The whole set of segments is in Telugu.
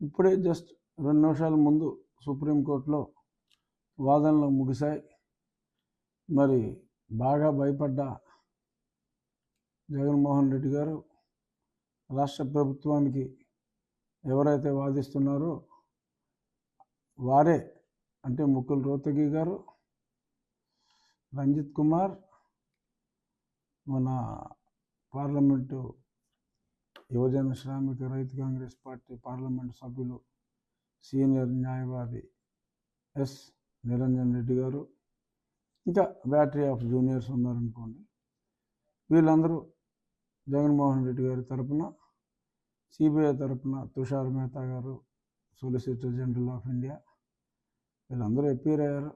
ఇప్పుడే జస్ట్ రెండు నిమిషాల ముందు సుప్రీంకోర్టులో వాదనలు ముగిశాయి. మరి బాగా భయపడ్డ జగన్మోహన్ రెడ్డి గారు రాష్ట్ర ప్రభుత్వానికి ఎవరైతే వాదిస్తున్నారో వారే అంటే ముకుల్ రోతగి గారు రంజిత్ కుమార్ మన పార్లమెంటు యువజన శ్రామిక రైతు కాంగ్రెస్ పార్టీ పార్లమెంటు సభ్యులు సీనియర్ న్యాయవాది ఎస్ నిరంజన్ రెడ్డి గారు. ఇంకా బ్యాటరీ ఆఫ్ జూనియర్స్ ఉన్నారనుకోండి. వీళ్ళందరూ జగన్మోహన్ రెడ్డి గారి తరపున సిబిఐ తరపున తుషార్ మెహతా గారు సొలిసిటర్ జనరల్ ఆఫ్ ఇండియా వీళ్ళందరూ అపీర్ అయ్యారు.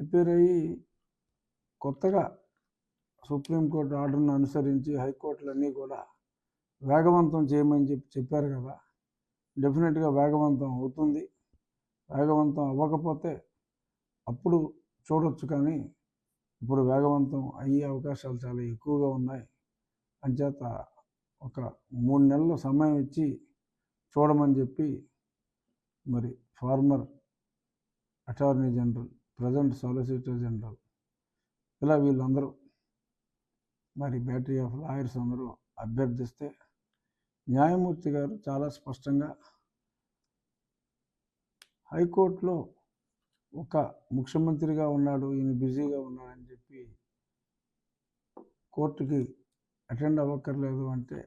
అపీర్ అయ్యి కొత్తగా సుప్రీంకోర్టు ఆర్డర్ను అనుసరించి హైకోర్టులన్నీ కూడా వేగవంతం చేయమని చెప్పి చెప్పారు కదా. డెఫినెట్గా వేగవంతం అవుతుంది. వేగవంతం అవ్వకపోతే అప్పుడు చూడొచ్చు కానీ ఇప్పుడు వేగవంతం అయ్యే అవకాశాలు చాలా ఎక్కువగా ఉన్నాయి. అంచేత ఒక మూడు నెలలు సమయం ఇచ్చి చూడమని చెప్పి మరి former attorney general present solicitor general ఇలా వీళ్ళందరూ మరి బ్యాటరీ ఆఫ్ లాయర్స్ అందరూ అభ్యర్థిస్తే న్యాయమూర్తి గారు చాలా స్పష్టంగా హైకోర్టులో ఒక ముఖ్యమంత్రిగా ఉన్నాడు ఈయన బిజీగా ఉన్నాడని చెప్పి కోర్టుకి అటెండ్ అవ్వక్కర్లేదు అంటే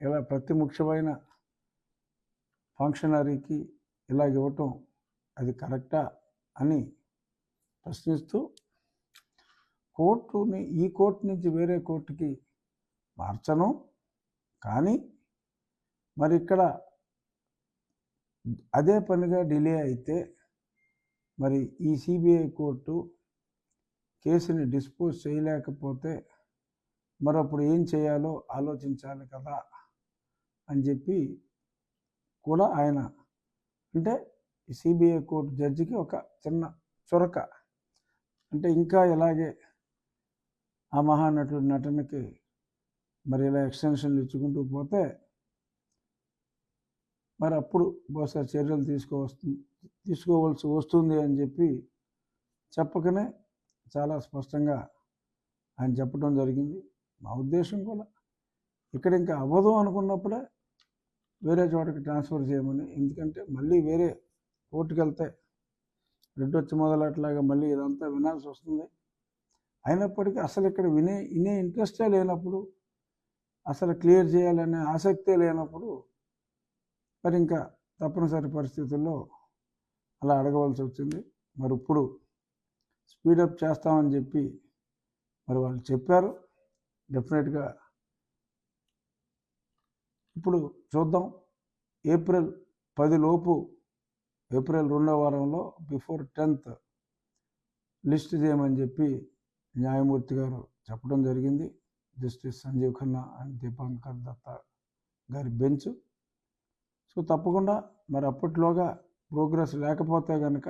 ఇలా ప్రతి ముఖ్యమైన ఫంక్షనరీకి ఇలా ఇవ్వటం అది కరెక్టా అని ప్రశ్నిస్తూ కోర్టుని ఈ కోర్టు నుంచి వేరే కోర్టుకి మార్చను. కానీ మరి ఇక్కడ అదే పనిగా డిలే అయితే మరి ఈ సిబిఐ కోర్టు కేసుని డిస్పోజ్ చేయలేకపోతే మరి అప్పుడు ఏం చేయాలో ఆలోచించాలి కదా అని చెప్పి కూడా ఆయన అంటే సిబిఐ కోర్టు జడ్జికి ఒక చిన్న చొరక. అంటే ఇంకా ఇలాగే ఆ మహానటుడి నటనకి మరి ఇలా ఎక్స్టెన్షన్లు ఇచ్చుకుంటూ పోతే మరి అప్పుడు బహుశా చర్యలు తీసుకోవస్తుంది తీసుకోవాల్సి వస్తుంది అని చెప్పి చెప్పకనే చాలా స్పష్టంగా ఆయన చెప్పడం జరిగింది. మా ఉద్దేశం కూడా ఇక్కడ ఇంకా అవ్వదు అనుకున్నప్పుడే వేరే చోటకి ట్రాన్స్ఫర్ చేయమని ఎందుకంటే మళ్ళీ వేరే కోర్టుకు వెళ్తే రెడ్ వచ్చి మొదలట్లాగా మళ్ళీ ఇదంతా వినాల్సి వస్తుంది. అయినప్పటికీ అసలు ఇక్కడ వినే వినే ఇంట్రెస్టే లేనప్పుడు అసలు క్లియర్ చేయాలనే ఆసక్తే లేనప్పుడు మరి ఇంకా తప్పనిసరి పరిస్థితుల్లో అలా అడగవలసి వచ్చింది. మరి ఇప్పుడు స్పీడప్ చేస్తామని చెప్పి మరి వాళ్ళు చెప్పారు. డెఫినెట్గా ఇప్పుడు చూద్దాం. ఏప్రిల్ పదిలోపు ఏప్రిల్ రెండో వారంలో బిఫోర్ టెన్త్ లిస్ట్ చేయమని చెప్పి న్యాయమూర్తి గారు చెప్పడం జరిగింది. జస్టిస్ సంజీవ్ ఖన్నా అండ్ దీపాంకర్ దత్త గారి బెంచ్. సో తప్పకుండా మరి అప్పట్లోగా ప్రోగ్రెస్ లేకపోతే కనుక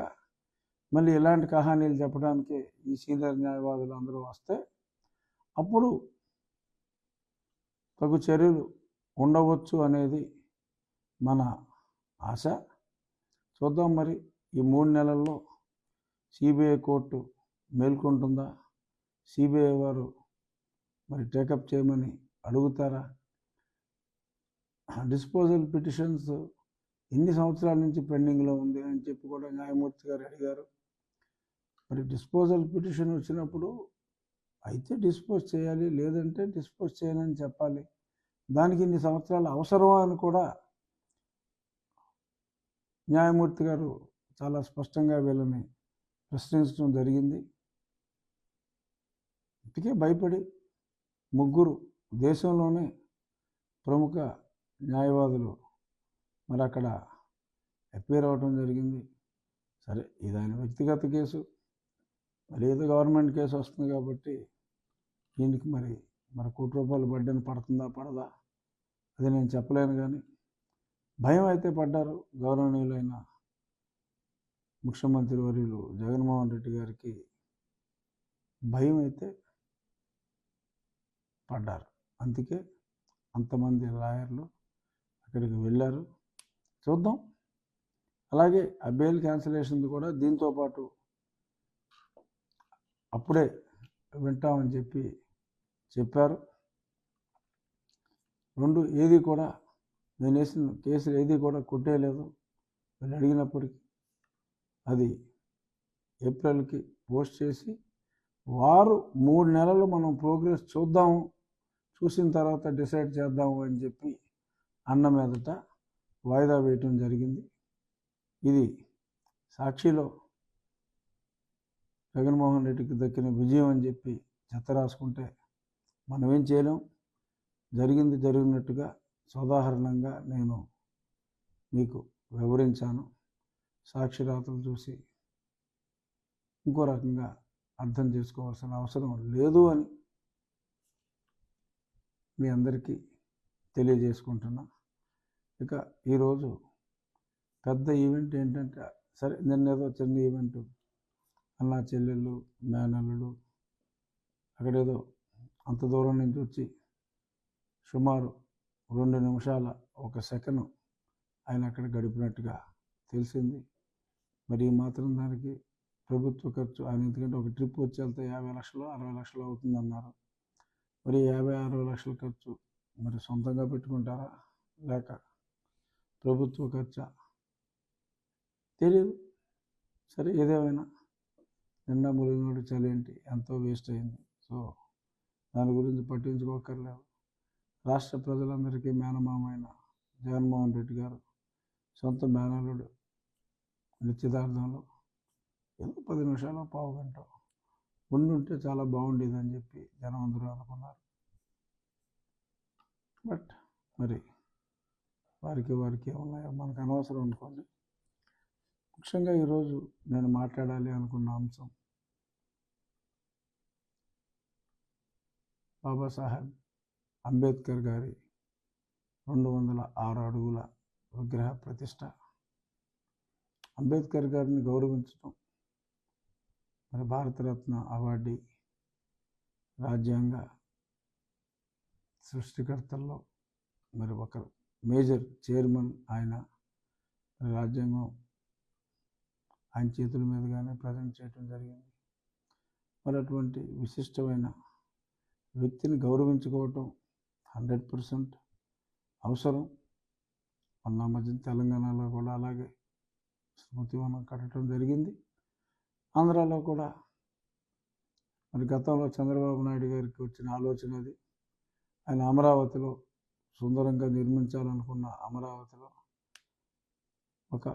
మళ్ళీ ఇలాంటి కహానీలు చెప్పడానికి ఈ సీనియర్ న్యాయవాదులు అందరూ వస్తే అప్పుడు తగు చర్యలు ఉండవచ్చు అనేది మన ఆశ. చూద్దాం మరి ఈ మూడు నెలల్లో సిబిఐ కోర్టు మేల్కొంటుందా? సిబిఐ వారు మరి టేకప్ చేయమని అడుగుతారా? డిస్పోజల్ పిటిషన్స్ ఎన్ని సంవత్సరాల నుంచి పెండింగ్లో ఉంది అని చెప్పి కూడా న్యాయమూర్తి గారు అడిగారు. మరి డిస్పోజల్ పిటిషన్ వచ్చినప్పుడు అయితే డిస్పోజ్ చేయాలి లేదంటే డిస్పోజ్ చేయనని చెప్పాలి. దానికి ఇన్ని సంవత్సరాలు అవసరమా అని కూడా న్యాయమూర్తి గారు చాలా స్పష్టంగా వీళ్ళని ప్రశ్నించడం జరిగింది. అందుకే భయపడి ముగ్గురు దేశంలోనే ప్రముఖ న్యాయవాదులు మరి అక్కడ అపేర్ అవ్వటం జరిగింది. సరే ఇది ఆయన వ్యక్తిగత కేసు. మరి ఏదో గవర్నమెంట్ కేసు వస్తుంది కాబట్టి దీనికి మరి మరి కోటి రూపాయలు బడ్డని పడుతుందా పడదా? అది నేను చెప్పలేను కానీ భయం అయితే పడ్డారు గౌరవనీయులైన ముఖ్యమంత్రి వర్యులు జగన్మోహన్ రెడ్డి గారికి భయం అయితే పడ్డారు. అందుకే అంతమంది లాయర్లు అక్కడికి వెళ్ళారు. చూద్దాం. అలాగే ఆ బెయిల్ క్యాన్సిలేషన్ కూడా దీంతో పాటు అప్పుడే వింటామని చెప్పి చెప్పారు. రెండు ఏది కూడా నేను వేసిన కేసులు ఏది కూడా కొట్టేయలేదు. నేను అడిగినప్పటికీ అది ఏప్రిల్కి పోస్ట్ చేసి వారు మూడు నెలలు మనం ప్రోగ్రెస్ చూద్దాము చూసిన తర్వాత డిసైడ్ చేద్దాము అని చెప్పి అన్న మీదట వాయిదా వేయటం జరిగింది. ఇది సాక్షిలో జగన్మోహన్ రెడ్డికి దక్కిన విజయం అని చెప్పి చెత్త రాసుకుంటే మనం ఏం చేయలేం. జరిగింది జరిగినట్టుగా సోదాహరణంగా నేను మీకు వివరించాను. సాక్షిరాతలు చూసి ఇంకో రకంగా అర్థం చేసుకోవాల్సిన అవసరం లేదు అని మీ అందరికీ తెలియజేసుకుంటున్నా. ఇక ఈరోజు పెద్ద ఈవెంట్ ఏంటంటే సరే నిన్నేదో చిన్న ఈవెంట్. అన్నా చెల్లెళ్ళు మేనల్లుడు అక్కడేదో అంత దూరం నుంచి వచ్చి సుమారు రెండు నిమిషాల ఒక సెకండ్ ఆయన అక్కడ గడిపినట్టుగా తెలిసింది. మరి మాత్రం దానికి ప్రభుత్వ ఖర్చు ఆయన ఎందుకంటే ఒక ట్రిప్ వచ్చి వెళ్తే యాభై లక్షలు అరవై లక్షలు అవుతుందన్నారు. మరి యాభై ఆరు లక్షల ఖర్చు మరి సొంతంగా పెట్టుకుంటారా? లేక ప్రభుత్వ ఖర్చా? తెలియదు సరే ఏదేమైనా నిన్న మురిగినోడు చలి ఏంటి? ఎంతో వేస్ట్ అయింది. సో దాని గురించి పట్టించుకోకర్లేదు రాష్ట్ర ప్రజలందరికీ మేనమామైన జగన్మోహన్ రెడ్డి గారు సొంత మేనలుడు నిశ్చితార్థంలో ఏదో పది నిమిషాలు పావు గంట ఉండుంటే చాలా బాగుండేది అని చెప్పి జనం అందరూ అనుకున్నారు. బట్ మరి వారికి వారికి ఏమున్నాయో మనకు అనవసరం అనుకోండి. ముఖ్యంగా ఈరోజు నేను మాట్లాడాలి అనుకున్న అంశం బాబాసాహెబ్ అంబేద్కర్ గారి రెండు వందల ఆరు అడుగుల విగ్రహ ప్రతిష్ట. అంబేద్కర్ గారిని గౌరవించడం మరి భారతరత్న అవార్డీ రాజ్యాంగ సృష్టికర్తల్లో మరి ఒక మేజర్ చైర్మన్ ఆయన మరి రాజ్యాంగం ఆయన చేతుల మీదుగానే ప్రజెంట్ చేయడం జరిగింది. మరి అటువంటి విశిష్టమైన వ్యక్తిని గౌరవించుకోవటం హండ్రెడ్ పర్సెంట్ అవసరం. మొన్న మధ్య తెలంగాణలో కూడా అలాగే స్మృతి వనం కట్టడం జరిగింది. ఆంధ్రాలో కూడా మరి గతంలో చంద్రబాబు నాయుడు గారికి వచ్చిన ఆలోచన అది. ఆయన అమరావతిలో సుందరంగా నిర్మించాలనుకున్న అమరావతిలో ఒక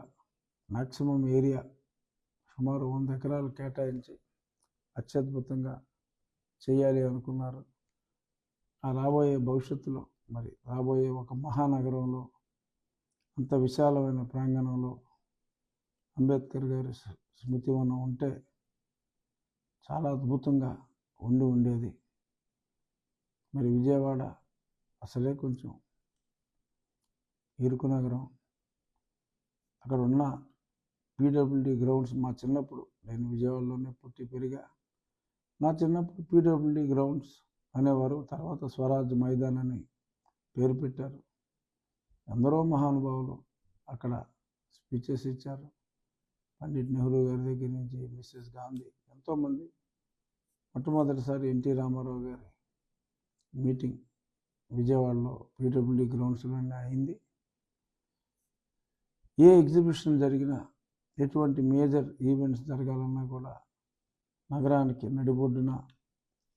మ్యాక్సిమం ఏరియా సుమారు వంద ఎకరాలు కేటాయించి అత్యద్భుతంగా చేయాలి అనుకున్నారు. ఆ రాబోయే భవిష్యత్తులో మరి రాబోయే ఒక మహానగరంలో అంత విశాలమైన ప్రాంగణంలో అంబేద్కర్ గారి స్మృతి స్మృతివనం ఉంటే చాలా అద్భుతంగా ఉండి ఉండేది. మరి విజయవాడ అసలే కొంచెం ఇరుకు నగరం. అక్కడ ఉన్న పీడబ్ల్యూడి గ్రౌండ్స్ మా చిన్నప్పుడు నేను విజయవాడలోనే పుట్టి పెరిగా నా చిన్నప్పుడు పీడబ్ల్యూడి గ్రౌండ్స్ అనేవారు తర్వాత స్వరాజ్ మైదాన్ అని పేరు పెట్టారు. ఎందరో మహానుభావులు అక్కడ స్పీచెస్ ఇచ్చారు. పండిట్ నెహ్రూ గారి దగ్గర నుంచి మిస్సెస్ గాంధీ ఎంతోమంది. మొట్టమొదటిసారి ఎన్టీ రామారావు గారి మీటింగ్ విజయవాడలో పీడబ్ల్యూడీ గ్రౌండ్స్లోనే అయింది. ఏ ఎగ్జిబిషన్ జరిగినా ఎటువంటి మేజర్ ఈవెంట్స్ జరగాలన్నా కూడా నగరానికి నడిబొడ్డున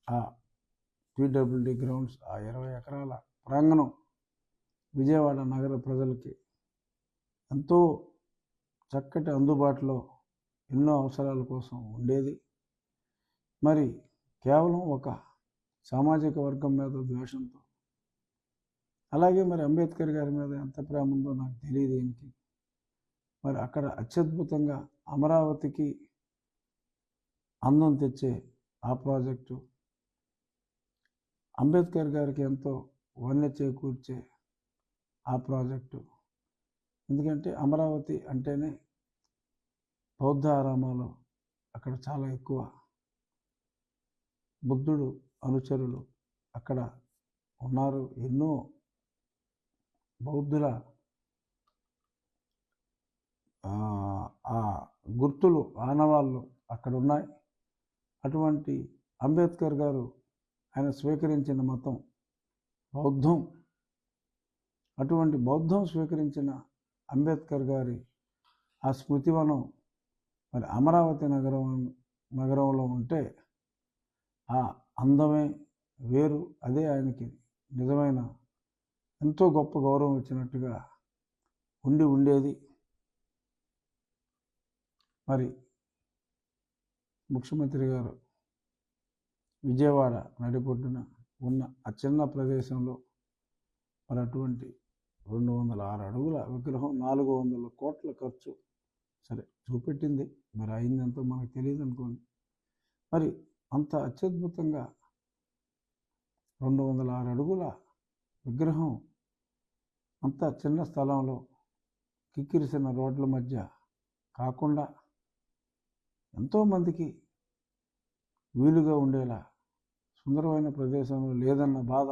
ఆ పీడబ్ల్యూడీ గ్రౌండ్స్ ఆ ఇరవై ఎకరాల ప్రాంగణం విజయవాడ నగర ప్రజలకి ఎంతో చక్కటి అందుబాటులో ఎన్నో అవసరాల కోసం ఉండేది. మరి కేవలం ఒక సామాజిక వర్గం మీద ద్వేషంతో అలాగే మరి అంబేద్కర్ గారి మీద ఎంత ప్రేమ ఉందో నాకు తెలియదు ఏంటి మరి అక్కడ అత్యద్భుతంగా అమరావతికి అందం తెచ్చే ఆ ప్రాజెక్టు అంబేద్కర్ గారికి ఎంతో వన్య చేకూర్చే ఆ ప్రాజెక్టు ఎందుకంటే అమరావతి అంటేనే బౌద్ధ ఆరామాలు అక్కడ చాలా ఎక్కువ. బుద్ధుడు అనుచరులు అక్కడ ఉన్నారు. ఎన్నో బౌద్ధుల ఆ, గుర్తులు ఆనవాళ్ళు అక్కడ ఉన్నాయి అటువంటి అంబేద్కర్ గారు ఆయన స్వీకరించిన మతం బౌద్ధం. అటువంటి బౌద్ధం స్వీకరించిన అంబేద్కర్ గారి ఆ స్మృతివనం మరి అమరావతి నగరం నగరంలో ఉంటే ఆ అందమే వేరు. అదే ఆయనకి నిజమైన ఎంతో గొప్ప గౌరవం ఇచ్చినట్టుగా ఉండి ఉండేది. మరి ముఖ్యమంత్రి గారు విజయవాడ నడిపొడ్డున ఉన్న ఆ చిన్న ప్రదేశంలో మరి అటువంటి రెండు వందల ఆరు అడుగుల విగ్రహం నాలుగు వందల కోట్ల ఖర్చు. సరే చూపెట్టింది. మరి అయిందంతో మనకు తెలియదు అనుకోండి మరి అంత అత్యద్భుతంగా రెండు వందల ఆరు అడుగుల విగ్రహం అంత చిన్న స్థలంలో కిక్కిరిసిన రోడ్ల మధ్య కాకుండా ఎంతోమందికి వీలుగా ఉండేలా సుందరమైన ప్రదేశంలో లేదన్న బాధ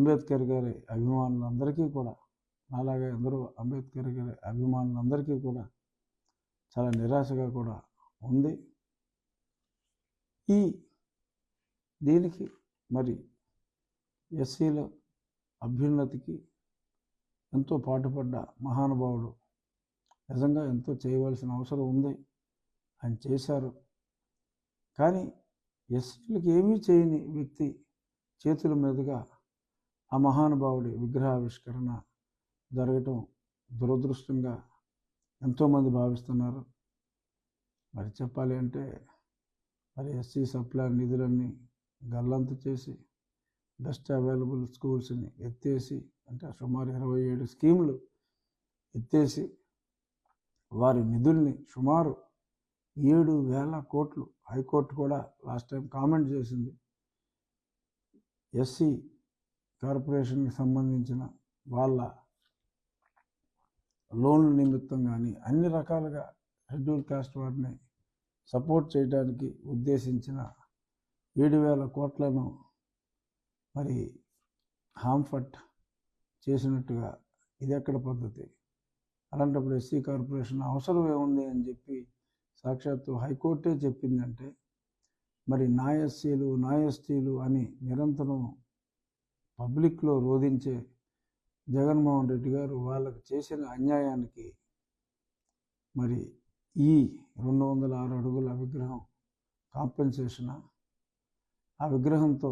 అంబేద్కర్ గారి అభిమానులందరికీ కూడా అలాగే అందరూ అంబేద్కర్ గారి అభిమానులందరికీ కూడా చాలా నిరాశగా కూడా ఉంది. ఈ దీనికి మరి ఎస్సీల అభ్యున్నతికి ఎంతో పాటుపడ్డ మహానుభావుడు నిజంగా ఎంతో చేయవలసిన అవసరం ఉంది ఆయన చేశారు. కానీ ఎస్సీలకు ఏమీ చేయని వ్యక్తి చేతుల మీదుగా ఆ మహానుభావుడి విగ్రహావిష్కరణ జరగటం దురదృష్టంగా ఎంతోమంది భావిస్తున్నారు. మరి చెప్పాలి అంటే మరి ఎస్సీ సప్లై నిధులన్నీ గల్లంతు చేసి బెస్ట్ అవైలబుల్ స్కూల్స్ని ఎత్తేసి అంటే సుమారు ఇరవై ఏడు స్కీములు ఎత్తేసి వారి నిధుల్ని సుమారు ఏడు వేల కోట్లు హైకోర్టు కూడా లాస్ట్ టైం కామెంట్ చేసింది. ఎస్సీ కార్పొరేషన్కి సంబంధించిన వాళ్ళ లోన్ల నిమిత్తం కానీ అన్ని రకాలుగా షెడ్యూల్ కాస్ట్ వారిని సపోర్ట్ చేయడానికి ఉద్దేశించిన ఏడు వేల కోట్లను మరి హాంఫట్ చేసినట్టుగా ఇది ఎక్కడ పద్ధతి? అలాంటప్పుడు ఎస్సీ కార్పొరేషన్ అవసరం ఏముంది అని చెప్పి సాక్షాత్తు హైకోర్టే చెప్పిందంటే మరి నా ఎస్సీలు నా ఎస్టీలు అని నిరంతరం పబ్లిక్లో రోధించే జగన్మోహన్ రెడ్డి గారు వాళ్ళకు చేసిన అన్యాయానికి మరి ఈ రెండు వందల ఆరు అడుగుల విగ్రహం కాంపెన్సేషన్? ఆ విగ్రహంతో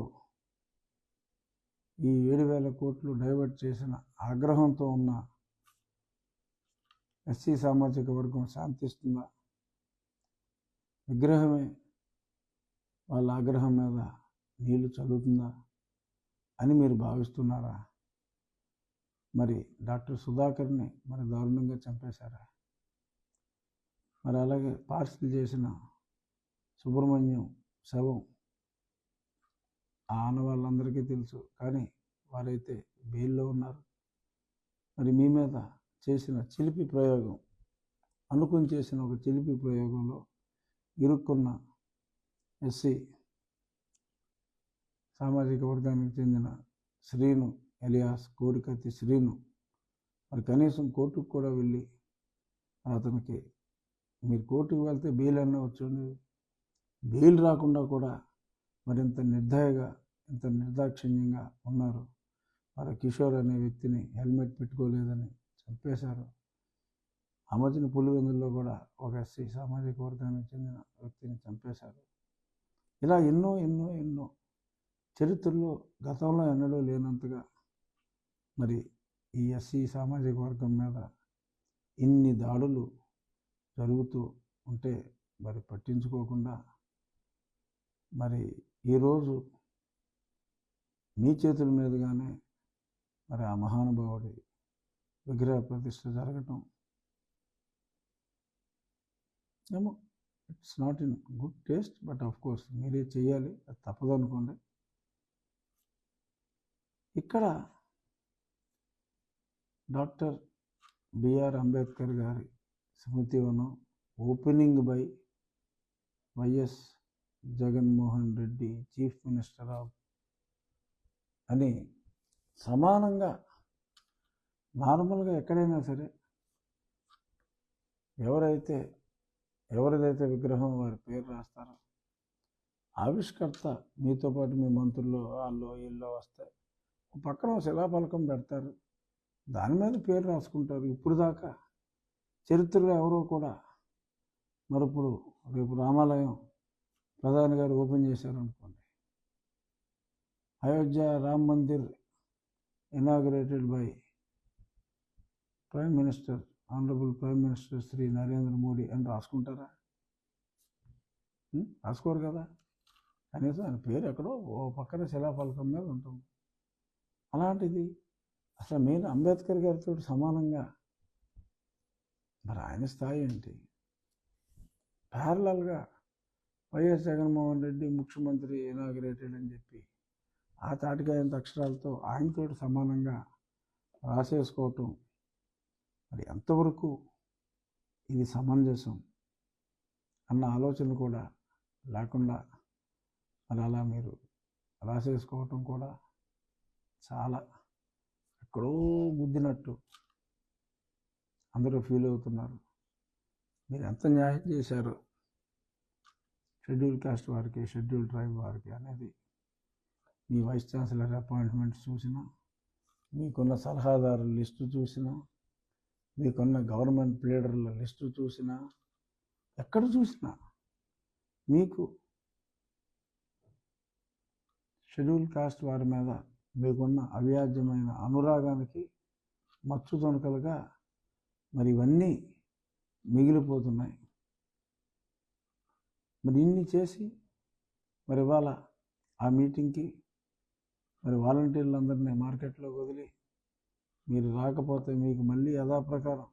ఈ ఏడు వేల కోట్లు డైవర్ట్ చేసిన ఆగ్రహంతో ఉన్న ఎస్సీ సామాజిక వర్గం శాంతిస్తుందా? విగ్రహమే వాళ్ళ ఆగ్రహం మీద నీళ్ళు చల్లుతుందా? అని మీరు భావిస్తున్నారా? మరి డాక్టర్ సుధాకర్ని మరి దారుణంగా చంపేశారా? మరి అలాగే పార్సిల్ చేసిన సుబ్రహ్మణ్యం శవం ఆ ఆనవాళ్ళందరికీ తెలుసు. కానీ వారైతే బెయిల్లో ఉన్నారు. మరి మీ మీద చేసిన చిలిపి ప్రయోగం అనుకుని చేసిన ఒక చిలిపి ప్రయోగంలో ఇరుక్కున్న ఎస్సీ సామాజిక వర్గానికి చెందిన శ్రీను ఎలియాస్ కోడికత్తి శ్రీను. మరి కనీసం కోర్టుకు కూడా వెళ్ళి అతనికి మీరు కోర్టుకు వెళ్తే బెయిల్ అన్న వచ్చండి. బెయిల్ రాకుండా కూడా మరింత నిర్దయగా ఇంత నిర్దాక్షిణ్యంగా ఉన్నారు. మరి కిషోర్ అనే వ్యక్తిని హెల్మెట్ పెట్టుకోలేదని చంపేశారు. ఆ మధ్యన పులివెందుల్లో కూడా ఒక ఎస్సీ సామాజిక వర్గానికి చెందిన వ్యక్తిని చంపేశారు. ఇలా ఎన్నో ఎన్నో ఎన్నో చరిత్రలో గతంలో ఎన్నడూ లేనంతగా మరి ఈ ఎస్సీ సామాజిక వర్గం మీద ఇన్ని దాడులు జరుగుతూ ఉంటే మరి పట్టించుకోకుండా మరి ఈరోజు మీ చేతుల మీదుగానే మరి ఆ మహానుభావుడి విగ్రహ ప్రతిష్ట జరగటం. ఏమో it's not in good taste but of course మీరే చేయాలి అది తప్పదు అనుకోండి ఇక్కడ డాక్టర్ బిఆర్ అంబేద్కర్ గారి స్మృతివనం opening by YS Jaganmohan Reddy chief minister of అని సమానంగా నార్మల్గా ఎక్కడైనా సరే ఎవరైతే ఎవరిదైతే విగ్రహం వారి పేరు రాస్తారో ఆవిష్కర్త మీతో పాటు మీ మంత్రులు వాళ్ళు వీళ్ళు వస్తాయి పక్కన శిలాఫలకం పెడతారు. దాని మీద పేరు రాసుకుంటారు. ఇప్పుడు దాకా చరిత్రలో ఎవరో కూడా మరి ఇప్పుడు రేపు రామాలయం ప్రధాని గారు ఓపెన్ చేశారనుకోండి. Ayodhya Ram Mandir inaugurated by prime minister honourable prime minister Shri Narendra Modi అని రాసుకుంటారా? రాసుకోరు కదా? కనీసం ఆయన పేరు ఎక్కడో ఓ పక్కన శిలాఫలకం మీద ఉంటుంది. అలాంటిది అసలు మెయిన్ అంబేద్కర్ గారితో సమానంగా మరి ఆయన స్థాయి ఏంటి? ప్యారలల్గా వైఎస్ జగన్మోహన్ రెడ్డి ముఖ్యమంత్రి ఇనాగ్రేటెడ్ అని చెప్పి ఆ తాటికాయంత అక్షరాలతో ఆయనతో సమానంగా రాసేసుకోవటం మరి ఎంతవరకు ఇది సమంజసం అన్న ఆలోచన కూడా లేకుండా మరి అలా మీరు రాసేసుకోవటం కూడా చాలా. ఎక్కడో గుద్దినట్టు అందరూ ఫీల్ అవుతున్నారు. మీరు ఎంత న్యాయం చేశారు? షెడ్యూల్ కాస్ట్ వారికి షెడ్యూల్ ట్రైబ్ వారికి అనేది మీ వైస్ ఛాన్సలర్ అపాయింట్మెంట్స్ చూసినా మీకున్న సలహాదారుల లిస్టు చూసినా మీకున్న గవర్నమెంట్ ప్లేడర్ల లిస్టు చూసినా ఎక్కడ చూసినా మీకు షెడ్యూల్ కాస్ట్ వారి మీద మీకున్న అవ్యాజ్యమైన అనురాగానికి మచ్చు తొనకలుగా మరి ఇవన్నీ మిగిలిపోతున్నాయి. మరి ఇన్ని చేసి మరి ఇవాళ ఆ మీటింగ్కి మరి వాలంటీర్లందరినీ మార్కెట్లో వదిలి మీరు రాకపోతే మీకు మళ్ళీ యథాప్రకారం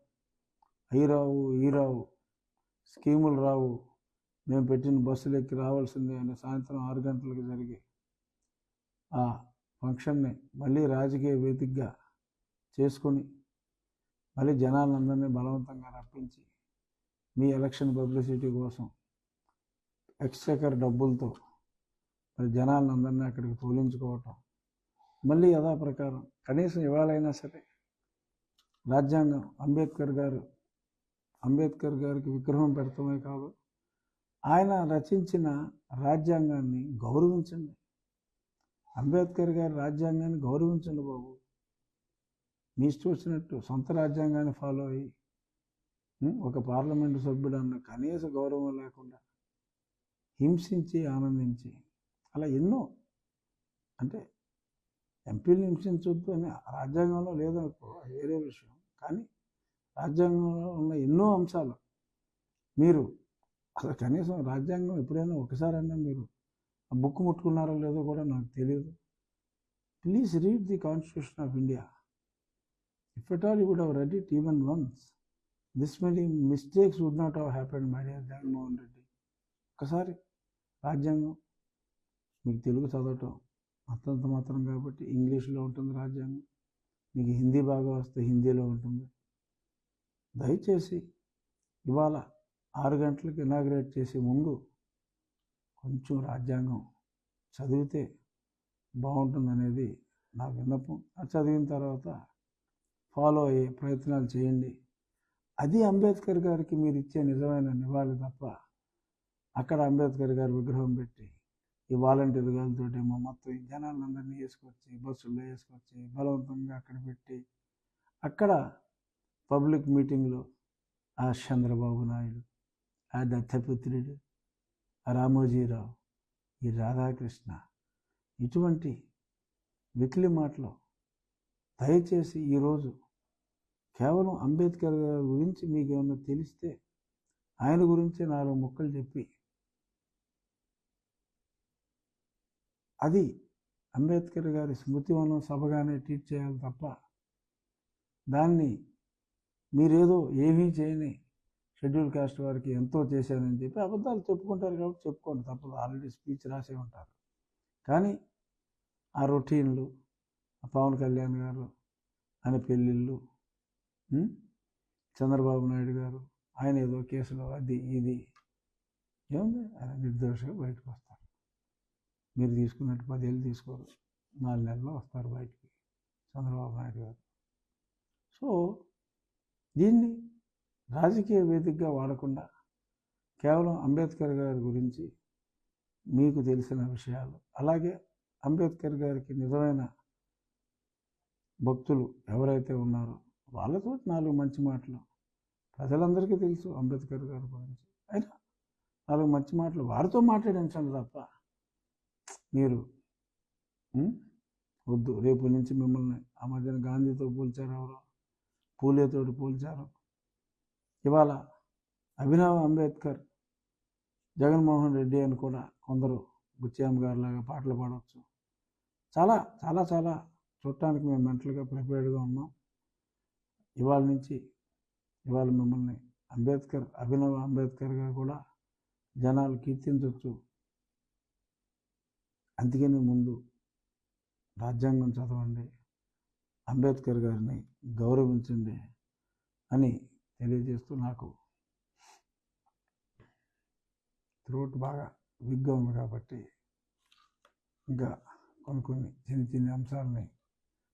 అయి రావు ఈ రావు స్కీములు రావు మేము పెట్టిన బస్సులు ఎక్కి రావాల్సిందే అని సాయంత్రం ఆరు గంటలకు జరిగి ఆ ఫంక్షన్ని మళ్ళీ రాజకీయ వేదికగా చేసుకొని మళ్ళీ జనాలందరినీ బలవంతంగా రప్పించి మీ ఎలక్షన్ పబ్లిసిటీ కోసం ఎక్స్చకర్ డబ్బులతో మరి జనాలందరినీ అక్కడికి తోలించుకోవటం మళ్ళీ యథాప్రకారం కనీసం ఇవాళైనా సరే రాజ్యాంగం అంబేద్కర్ గారు అంబేద్కర్ గారికి విగ్రహం పెడతామే కాదు ఆయన రచించిన రాజ్యాంగాన్ని గౌరవించండి. అంబేద్కర్ గారి రాజ్యాంగాన్ని గౌరవించండి బాబు. మీ చూసినట్టు సొంత రాజ్యాంగాన్ని ఫాలో అయ్యి ఒక పార్లమెంటు సభ్యుడు అన్న కనీస గౌరవం లేకుండా హింసించి ఆనందించి అలా ఎన్నో అంటే ఎంపీలు హింసించొద్దు అని రాజ్యాంగంలో లేదనుకో అది వేరే విషయం. కానీ రాజ్యాంగంలో ఉన్న ఎన్నో అంశాలు మీరు అసలు కనీసం రాజ్యాంగం ఎప్పుడైనా ఒకసారైనా మీరు బుక్ ముట్టుకున్నారో లేదో కూడా నాకు తెలియదు please read the constitution of India if at all you would have read it even once this many mistakes would not have happened my dear Jaganmohan Reddy ఒకసారి రాజ్యాంగం మీకు తెలుగు చదవటం అంతంత మాత్రం కాబట్టి ఇంగ్లీష్లో ఉంటుంది రాజ్యాంగం. మీకు హిందీ బాగా వస్తే హిందీలో ఉంటుంది. దయచేసి ఇవాళ ఆరు గంటలకు ఇనాగ్రేట్ చేసే ముందు కొంచెం రాజ్యాంగం చదివితే బాగుంటుందనేది నా విన్నపం. అది చదివిన తర్వాత ఫాలో అయ్యే ప్రయత్నాలు చేయండి. అది అంబేద్కర్ గారికి మీరు ఇచ్చే నిజమైన నివాళి తప్ప అక్కడ అంబేద్కర్ గారి విగ్రహం పెట్టి ఈ వాలంటీర్ గారితోటేమో మొత్తం ఈ జనాలందరినీ వేసుకొచ్చి బస్సుల్లో వేసుకొచ్చి బలవంతంగా అక్కడ పెట్టి అక్కడ పబ్లిక్ మీటింగ్లో ఆ చంద్రబాబు నాయుడు ఆ దత్తపుత్రుడు రామోజీరావు ఈ రాధాకృష్ణ ఇటువంటి వెకిలి మాటలు దయచేసి ఈరోజు కేవలం అంబేద్కర్ గారి గురించి మీకు ఏమైనా తెలిస్తే ఆయన గురించి నాలుగు ముక్కలు చెప్పి అది అంబేద్కర్ గారి స్మృతివనం సభగానే ట్రీట్ చేయాలి తప్ప దాన్ని మీరేదో ఏమీ చేయని షెడ్యూల్ కాస్ట్ వారికి ఎంతో చేశానని చెప్పి అబద్ధాలు చెప్పుకుంటారు కాబట్టి చెప్పుకోండి తప్పదు. ఆల్రెడీ స్పీచ్ రాసే ఉంటారు. కానీ ఆ రొటీన్లు ఆ పవన్ కళ్యాణ్ గారు ఆయన పెళ్ళిళ్ళు చంద్రబాబు నాయుడు గారు ఆయన ఏదో కేసులో అది ఇది ఏముంది? ఆయన నిర్దోషిగా బయటకు వస్తారు. మీరు తీసుకున్నట్టు పదేళ్ళు తీసుకోరు. నాలుగు నెలల్లో వస్తారు బయటికి చంద్రబాబు నాయుడు గారు. సో దీన్ని రాజకీయ వేదికగా వాడకుండా కేవలం అంబేద్కర్ గారి గురించి మీకు తెలిసిన విషయాలు. అలాగే అంబేద్కర్ గారికి నిజమైన భక్తులు ఎవరైతే ఉన్నారో వాళ్ళతో నాలుగు మంచి మాటలు ప్రజలందరికీ తెలుసు అంబేద్కర్ గారి గురించి. అయినా నాలుగు మంచి మాటలు వారితో మాట్లాడించండి తప్ప మీరు వద్దు. రేపు నుంచి మిమ్మల్ని ఆ మధ్యన గాంధీతో పోల్చారు ఎవరో పూలేతోటి పోల్చారు. ఇవాళ అభినవ్ అంబేద్కర్ జగన్మోహన్ రెడ్డి అని కూడా కొందరు బుచ్చాం గారిలాగా పాటలు పాడవచ్చు. చాలా చాలా చాలా చూడటానికి మేము మెంటల్గా ప్రిపేర్డ్గా ఉన్నాం. ఇవాళ నుంచి ఇవాళ మిమ్మల్ని అంబేద్కర్ అభినవ్ అంబేద్కర్గా కూడా జనాలు కీర్తించవచ్చు. అందుకని ముందు రాజ్యాంగం చదవండి అంబేద్కర్ గారిని గౌరవించండి అని తెలియజేస్తూ నాకు త్రోట్ బాగా విగ్గా ఉంది కాబట్టి ఇంకా కొన్ని కొన్ని చిన్న చిన్న అంశాలని